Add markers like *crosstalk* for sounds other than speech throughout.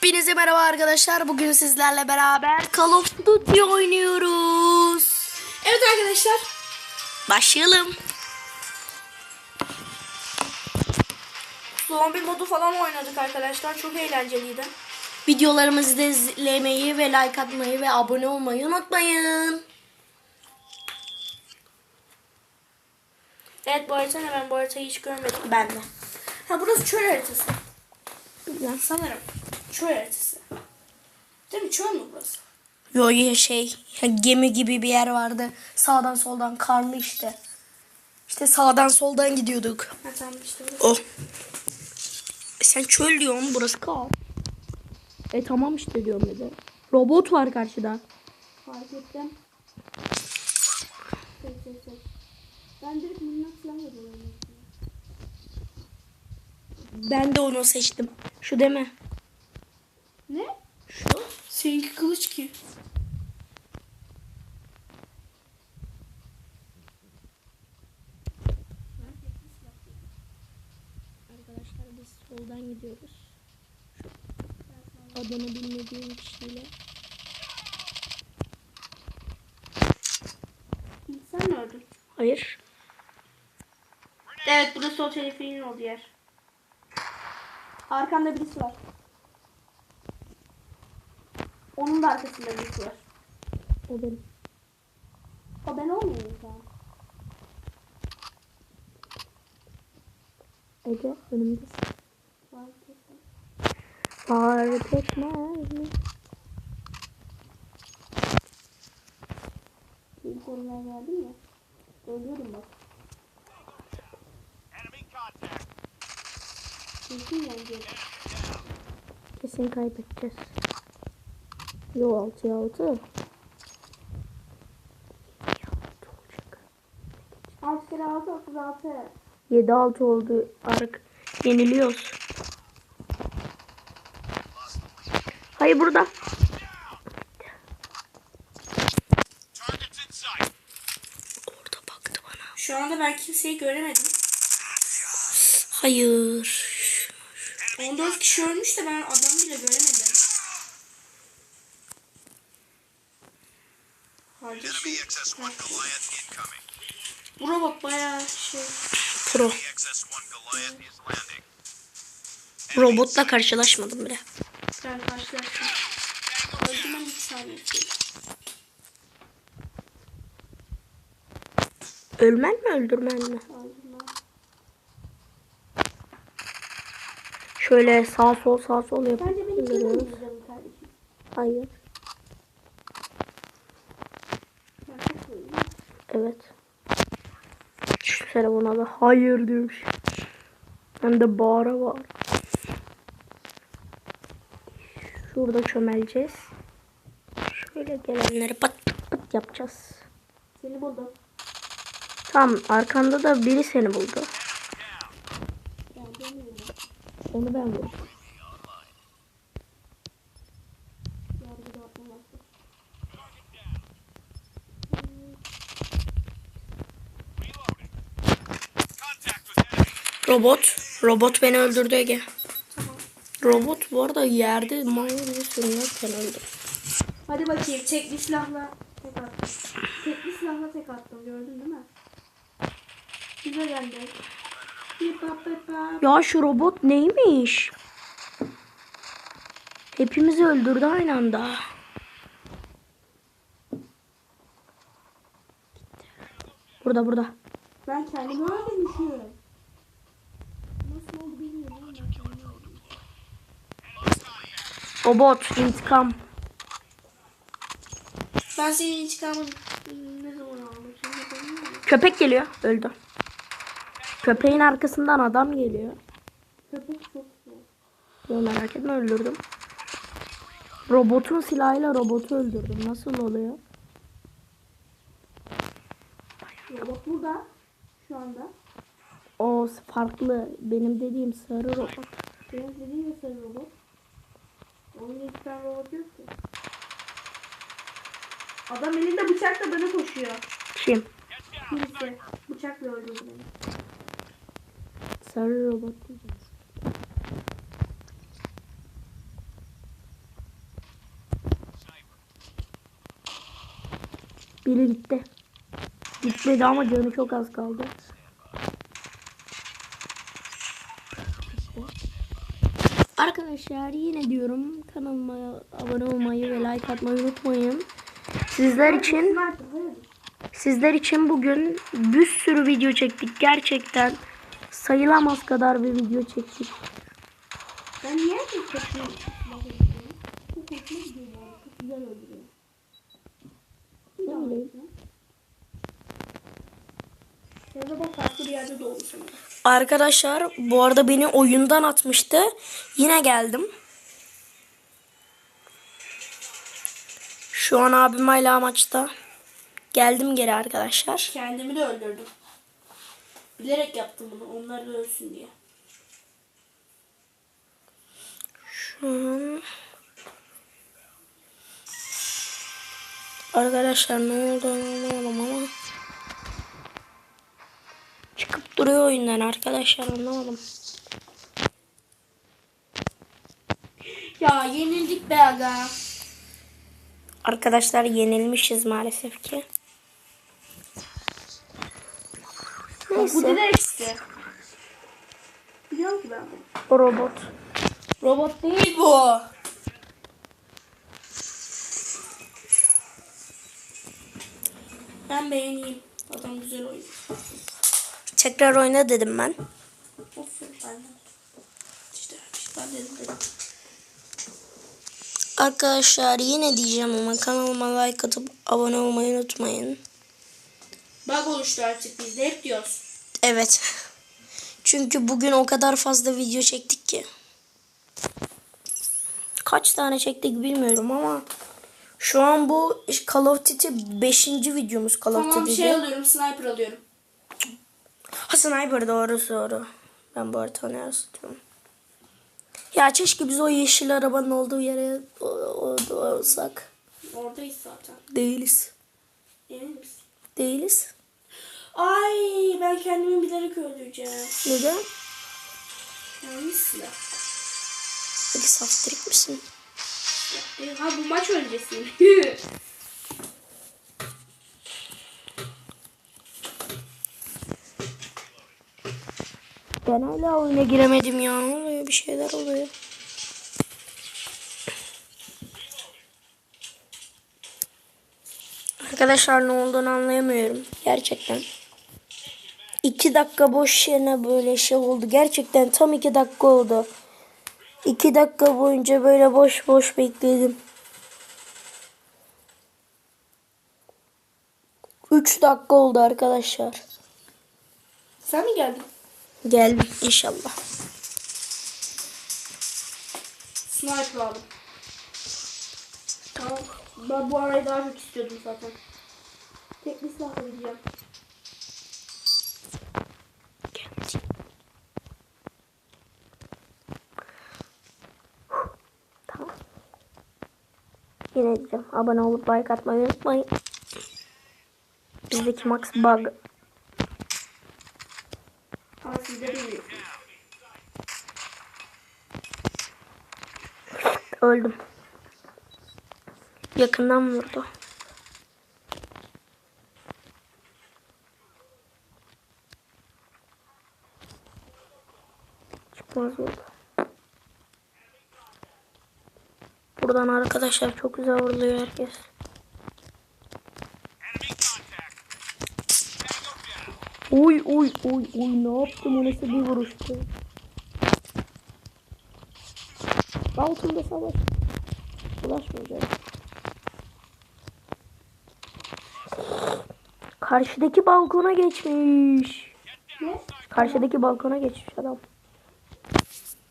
Hepinize merhaba arkadaşlar. Bugün sizlerle beraber Call of Duty oynuyoruz. Evet arkadaşlar. Başlayalım. Zombi modu falan oynadık arkadaşlar. Çok eğlenceliydi. Videolarımızı da izlemeyi ve like atmayı ve abone olmayı unutmayın. Evet bu harita ne? Ben bu haritayı hiç görmedim. Ben de. Ha burası çöl haritası. Lan Sanırım. Çöl haritası. Değil mi? Çöl mü burası? Yo ya şey gemi gibi bir yer vardı. Sağdan soldan karlı işte. İşte sağdan soldan gidiyorduk. Ha tamam işte burası. Oh. Sen çöl diyorsun burası kar. E tamam işte diyorum bir de. Robot var karşıda. Fark ettim. Sev sev sev. Ben direkt minnak silah yapıyorum. Ben de onu seçtim. Şu mi? Ne? Şu. Seninki kılıç ki. Arkadaşlar biz soldan gidiyoruz. Adını bilmediğim kişiyle. Sen mi öldün? Hayır. Evet burası o telefinin olduğu yer. Arkanda birisi var. Onun da arkasında birisi var. O benim. O ben olmayayım şu an. Ece önümdesin. Fark etmez mi? Beni korumaya geldin ya. Ölüyorum bak. Kesin kaybedeceğiz. Yo 6 6. 6 kere 6 36. 7 6 oldu. Ark yeniliyoruz. Hayır burada. Orada baktı bana. Şu anda ben kimseyi göremedim. Hayır. 14 kişi ölmüş de ben adam bile göremedim. Bu robot bayağı şey. Pro. The XS-1 Goliath is landing. Robotla karşılaşmadım bile. Ben karşılaştım. Öldüm ben 2 saniye. Ölmen mi öldürmen mi? Şöyle sağ sol sağ sol kardeşim? Hayır. Ben çok öldüm. Evet. Şu telefona da hayır diyor. Hem de bağıra var. Şurada çömeleceğiz. Şöyle gelenleri pat pat yapacağız. Seni buldum. Tamam arkanda da biri seni buldu. Buldum. Onu ben vurdum. Robot. Robot beni öldürdü Ege. Tamam. Robot bu arada yerde manyak gibi sürünürken öldü. Hadi bakayım tekli silahla tek attım. Tekli silahla tek attım gördün değil mi? Güzel geldi. Ya şu robot neymiş? Hepimizi öldürdü aynı anda. Burada burada. Ben kendimi öldürmüşüm. Nasıl oldu bilmiyorum ama ben kendimi öldürmüşüm. Robot intikam. Ben senin intikamını ne zaman bilmiyorum. Köpek geliyor. Öldü. Köpeğin arkasından adam geliyor. Köpek çok zor. Yo, merak etme öldürdüm. Robotun silahıyla robotu öldürdüm. Nasıl oluyor? Robot burada. Şu anda. O farklı. Benim dediğim sarı robot. Benim dediğim de sarı robot. Onun hiç tane robot ki. Adam elinde bıçakla bana koşuyor. Kim? Birisi. Bıçakla öldürdü beni. Sarı robot diyeceğiz. Biri gitti. Gitmedi ama canı çok az kaldı. Arkadaşlar yine diyorum kanalıma abone olmayı ve like atmayı unutmayın. Sizler için sizler için bugün bir sürü video çektik. Gerçekten sayılamaz kadar bir video çektik. Ben niye öldürüyorum? Çok hoşuma gidiyor. Çok güzel. Bir daha bileyim. Şöyle bak farklı bir yerde sanırım. Arkadaşlar bu arada beni oyundan atmıştı. Yine geldim. Şu an abim hala maçta. Geldim geri arkadaşlar. Kendimi de öldürdüm. Bilerek yaptım bunu. Onlar da ölsün diye. Şu an... Arkadaşlar ne oldu anlamadım ama. Çıkıp duruyor oyundan arkadaşlar anlamadım. Ya yenildik be aga. Arkadaşlar yenilmişiz maalesef ki. Bu Neyse. direkt işte. Biliyorum ki ben bunu. Robot. Robot değil bu. Ben beğeneyim. Adam güzel oynuyor. Tekrar oyna dedim ben. Arkadaşlar yine diyeceğim ama kanalıma like atıp abone olmayı unutmayın. Bug oluştu artık biz de hep diyoruz. Evet. *laughs* Çünkü bugün o kadar fazla video çektik ki. Kaç tane çektik bilmiyorum ama şu an bu Call of Duty 5. videomuz Call of Tamam Duty'de. şey alıyorum sniper alıyorum. Ha sniper doğru doğru. Ben bu arada onu yansıtıyorum. Ya keşke biz o yeşil arabanın olduğu yere o- o- o- olsak. Oradayız zaten. Değiliz. Misin? Değiliz. Ay ben kendimi bilerek öldüreceğim. Neden? Yanlış silah. Peki saftirik misin? Ha bu maç öncesi. *laughs* Ben hala oyuna giremedim ya. Oluyor? Bir şeyler oluyor. Arkadaşlar ne olduğunu anlayamıyorum. Gerçekten. İki dakika boş yerine böyle şey oldu. Gerçekten tam iki dakika oldu. İki dakika boyunca böyle boş boş bekledim. Üç dakika oldu arkadaşlar. Sen mi geldin? Geldim inşallah. Sniper aldım. Tamam. Ben bu arayı daha çok istiyordum zaten. Tek bir silahla gideceğim. Tamam. Yine diyeceğim. Abone olup like atmayı unutmayın. Bizdeki max bug. Ama siz. Öldüm. Yakından vurdu. Çıkmaz vurdu. Buradan arkadaşlar çok güzel vuruluyor herkes. Oy oy oy oy ne yaptım o nasıl bir vuruştu. Altında savaş. Ulaşmayacağız. Karşıdaki balkona geçmiş. Ne? Karşıdaki balkona geçmiş adam.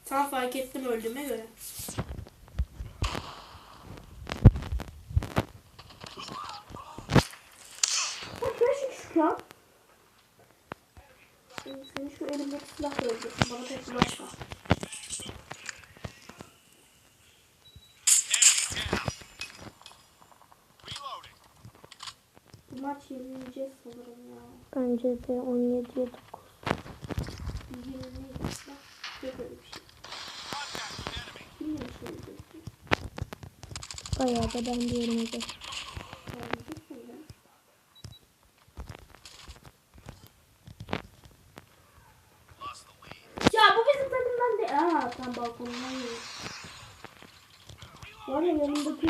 Tam fark ettim öldüğüme göre. Ya şu şu an. Seni, seni elimdeki silahla öldürsün. Bana pek bulaşma. Maç yenileceğiz sanırım ya. Bence de 17'ye 9. Yenilmeyiz. Bak yok öyle bir şey. Bilmiyorum diyecektim. Bayağı da ben diyorum hocam. Yenileceğiz mi ya? Var ya yanındaki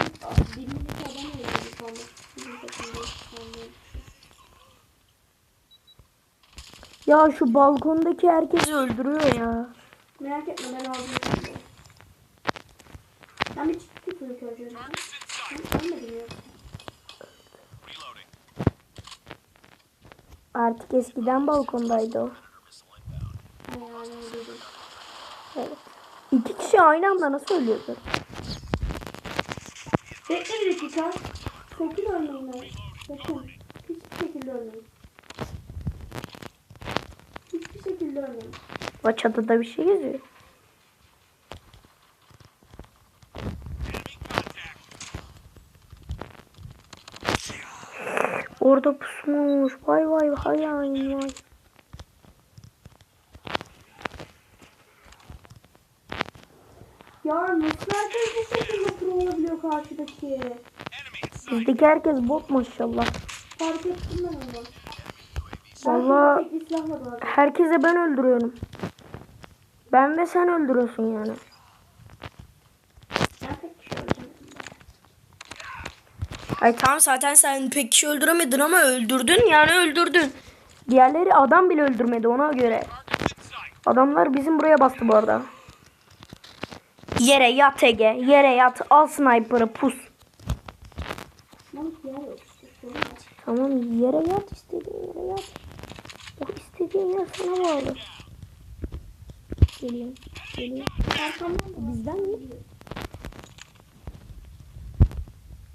dibindeki adam öldürdü sandım. Bizim takımda. Ya şu balkondaki herkesi öldürüyor ya. Merak etme ben aldım. Sen bir çıktı kırık öldürdün. Ben ölmedim ya. Artık eskiden balkondaydı o. Ben yani öldürdüm. Evet. Kişi aynı anda nasıl ölüyordu? Bekle bir dakika. Sakın ölmeyin ben. Sakın. Hiçbir şekilde ölmeyin. Hiçbir şekilde ölmeyin. O çatıda bir şey geziyor. Orada pusmuş. Vay vay hay ay vay. Ya nasıl herkes bu şekilde pro olabiliyor karşıdaki? Bizdeki herkes bot maşallah. Fark ettim ben onu. Var. Herkese ben öldürüyorum. Ben ve sen öldürüyorsun yani. Ay tamam zaten sen pek kişi öldüremedin ama öldürdün yani öldürdün. Diğerleri adam bile öldürmedi ona göre. Adamlar bizim buraya bastı bu arada. Yere yat Ege. Yere yat. Al sniper'ı pus. Tamam yere yat istediğin yere yat. O istediğin yer sana bağlı. Geliyorum. Geliyorum. Arkamdan da Bizden mi?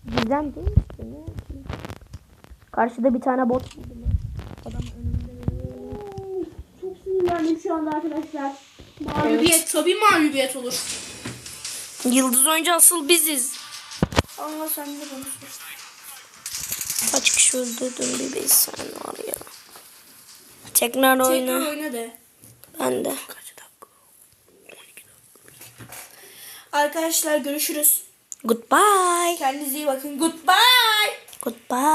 Bizden değil yapayım? Karşıda bir tane bot. Adam önümde. Çok sinirlendim şu anda arkadaşlar. Mağlubiyet tabii mağlubiyet olur. Yıldız önce asıl biziz. Allah sen de konuş. Kaç kişi öldürdün bir bilsen var ya. Tekrar oyna. Tekrar oyna de. Ben de. Kaç dakika? Arkadaşlar görüşürüz. Goodbye. Kendinize iyi bakın. Goodbye. Goodbye.